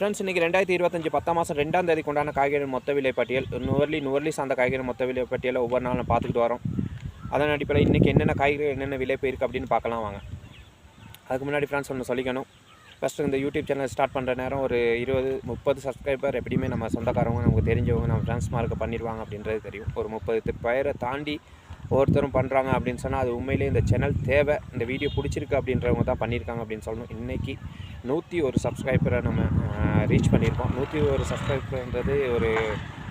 Friends இன்றைக்கி ரெண்டாயிரத்தி இருபத்தஞ்சு பத்தாம் மாதம் ரெண்டாம் தேதி கொண்டான காய்கறி மொத்த விலை பட்டியல் நுவர்லி நுவர்லி சார்ந்த காய்கறி மொத்த விலை பட்டியலை ஒவ்வொரு நாளும் பார்த்துக்கிட்டு வரோம். அதன் அடிப்படையில் இன்றைக்கி என்னென்ன காய்கறி என்னென்ன விலை போயிருக்கு அப்படின்னு பார்க்கலாம் வாங்க. அதுக்கு முன்னாடி ஃப்ரெண்ட்ஸ் ஒன்று சொல்லிக்கணும். ஃபஸ்ட்டு இந்த யூடியூப் சேனல் ஸ்டார்ட் பண்ணுற நேரம் ஒரு இருபது முப்பது சப்ஸ்கிரைபர் எப்படியுமே நம்ம சொந்தக்காரவங்க நமக்கு தெரிஞ்சவங்க நம்ம ஃப்ரெண்ட்ஸ் மார்க்கு பண்ணிடுவாங்க அப்படின்றது தெரியும். ஒரு முப்பது பேரை தாண்டி ஒவ்வொருத்தரும் பண்ணுறாங்க அப்படின்னு சொன்னால் அது உண்மையிலேயே இந்த சேனல் தேவை. இந்த வீடியோ பிடிச்சிருக்கு அப்படின்றவங்க தான் பண்ணியிருக்காங்க அப்படின்னு சொல்லணும். இன்றைக்கி நூற்றி ஒரு சப்ஸ்கிரைபரை நம்ம ரீச் பண்ணியிருக்கோம். நூற்றி ஒரு சப்ஸ்கிரைபர்ன்றது ஒரு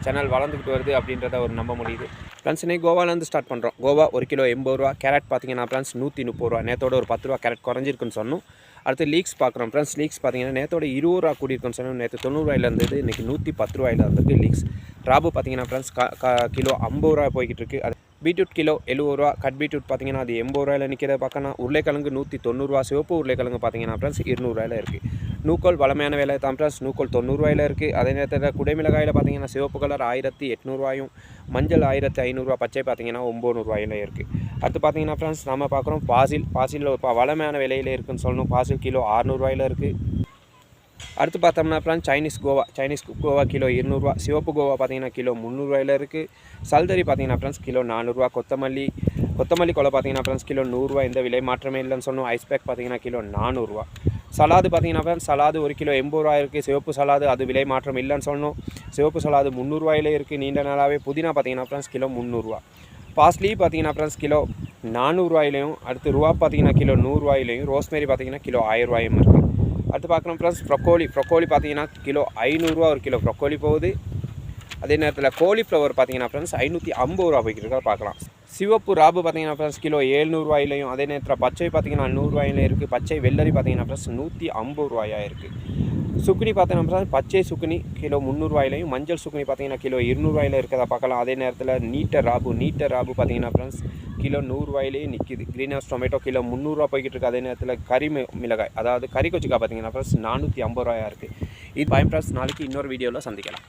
சேனல் வளர்ந்துக்கிட்டு வருது அப்படின்றத ஒரு நம்ப முடியுது. ஃப்ரெண்ட்ஸ் இன்னைக்கு கோவாலேருந்து ஸ்டார்ட் பண்ணுறோம் கோவா ஒரு கிலோ எண்பது ரூபா. கேரட் பார்த்தீங்கன்னா ஃப்ரெண்ட்ஸ் நூற்றி முப்பது ரூபா. நேத்தோட ஒரு பத்து ரூபா கேரட் குறைஞ்சிருக்குன்னு சொன்னோம். அடுத்து லீக்ஸ் பார்க்குறோம் ஃப்ரெண்ட்ஸ் லீக்ஸ் பார்த்தீங்கன்னா நேத்தோட இருபது ரூபா கூடியிருக்குன்னு சொன்னோம். நேற்று தொண்ணூறுவாயில் இருந்தது. இன்றைக்கி நூற்றி பத்து ரூபாயிலிருந்து லீக்ஸ் ராபு பார்த்தீங்கன்னா ஃப்ரெண்ட்ஸ் கிலோ ஐம்பது ரூபா போய்கிட்டு இருக்குது அது பீட்ரூட் கிலோ எழுபது ரூபா கட் பீட்ரூட் பார்த்தீங்கன்னா அது எண்பது ரூபாயில் நிற்கிறத பார்க்கணும் உருளைக்கிழங்கு நூற்றி தொண்ணூறுரூவா சிவப்பு உருளைக்கிழங்கு பார்த்தீங்கன்னா ஃப்ரெண்ட்ஸ் இருநூறுவாயில் இருக்குது நூக்கோல் வளமையான விலை தான் ஃப்ரெண்ட்ஸ் நூக்கோல் தொண்ணூறுவாயில் இருக்குது அதே நேரத்தில் குடைமிளகாயில் பார்த்தீங்கன்னா சிவப்பு கலர் ஆயிரத்தி எட்நூறுவாயும் மஞ்சள் ஆயிரத்தி ஐநூறுரூவா பச்சை பார்த்தீங்கன்னா ஒம்பது ரூபாயில் இருக்குது அடுத்து பார்த்தீங்கன்னா ஃப்ரெண்ட்ஸ் நம்ம பார்க்குறோம் பாசில். பாசில் இப்போ வளமையான விலையில் இருக்குன்னு சொல்லணும். பாசில் கிலோ ஆறுநூறுவாயில் இருக்குது அடுத்து பார்த்தோம்னா அப்புறம் சைனீஸ் கோவா சைனீஸ் கோவா கிலோ இருநூறுவா சிவப்பு கோவா பார்த்தீங்கன்னா கிலோ முந்நூறுவாயில் இருக்குது சல்தரி பார்த்தீங்கன்னா ஃப்ரெண்ட்ஸ் கிலோ நானூறுரூவா கொத்தமல்லி கொத்தமல்லி கொலை பார்த்தீங்கன்னா ஃப்ரெண்ட்ஸ் கிலோ நூறுரூவா எந்த விலை மாற்றமே இல்லைன்னு சொன்னோம். ஐஸ் பேக் பார்த்தீங்கன்னா கிலோ நானூறுரூவா சலாது பார்த்தீங்கன்னா ஃப்ரெண்ட்ஸ் சலாது ஒரு கிலோ எண்பது ரூபா இருக்குது சிவப்பு சலாது அது விலை மாற்றம் இல்லைன்னு சொன்னோம். சிவப்பு சலாது முந்நூறுரூவாயிலே இருக்குது நீண்ட நாளாகவே புதினா பார்த்தீங்கன்னா ஃப்ரெண்ட்ஸ் கிலோ முந்நூறுரூவா பாஸ்லி பார்த்தீங்கன்னா ஃப்ரெண்ட்ஸ் கிலோ நானூறுரூவாயிலையும் அடுத்து ரூபா பார்த்தீங்கன்னா கிலோ நூறுரூவாயிலையும் ரோஸ்மேரி பார்த்தீங்கன்னா கிலோ ஆயிரரூவாயும் இருக்குது அடுத்து பார்க்குறோம் ஃப்ரெண்ட்ஸ் ப்ரொக்கோலி ப்ரொக்கோலி பார்த்தீங்கன்னா கிலோ ஐநூறுரூவா ஒரு கிலோ ப்ரொக்கோலி போகுது. அதே நேரத்தில் கோலிஃப்ளவர் பார்த்தீங்கன்னா ஃப்ரெண்ட்ஸ் ஐநூற்றி ஐம்பது ரூபா போய்கிட்டு பார்க்கலாம். சிவப்பு ராபு பார்த்தீங்கன்னா ஃப்ரெண்ட்ஸ் கிலோ ஏழ்நூறுவாயிலையும் அதே நேரத்தில் பச்சை பார்த்தீங்கன்னா நூறுரூவாயிலையும் இருக்குது பச்சை வெள்ளரி பார்த்தீங்கன்னா ஃப்ரெண்ட்ஸ் நூற்றி ஐம்பது ரூபாயாக இருக்குது சுக்குனி பார்த்தீங்கன்னா பச்சை சுக்குனி கிலோ முந்நூறுவாயிலையும் மஞ்சள் சுக்குனி பார்த்தீங்கன்னா கிலோ இருநூறுவாயில் இருக்கிறத பார்க்கலாம். அதே நேரத்தில் நீட்டர் ராபு நீட்டர் ராபு பார்த்தீங்கன்னா ஃப்ரெண்ட்ஸ் கிலோ நூறுரூவாயிலேயே நிற்கிது க்ரீன் ஹவுஸ் டொமேட்டோ கிலோ முந்நூறுரூவா போய்கிட்டு இருக்குது அதே நேரத்தில் கறி மிளகாய் அதாவது கறி கொச்சிக்காய் பார்த்தீங்கன்னா ஃப்ரெண்ட்ஸ் நானூற்றி ஐம்பது ரூபாயாக இருக்குது இது பயம் ஃப்ரெண்ட்ஸ் நாளைக்கு இன்னொரு வீடியோவில் சந்திக்கலாம்.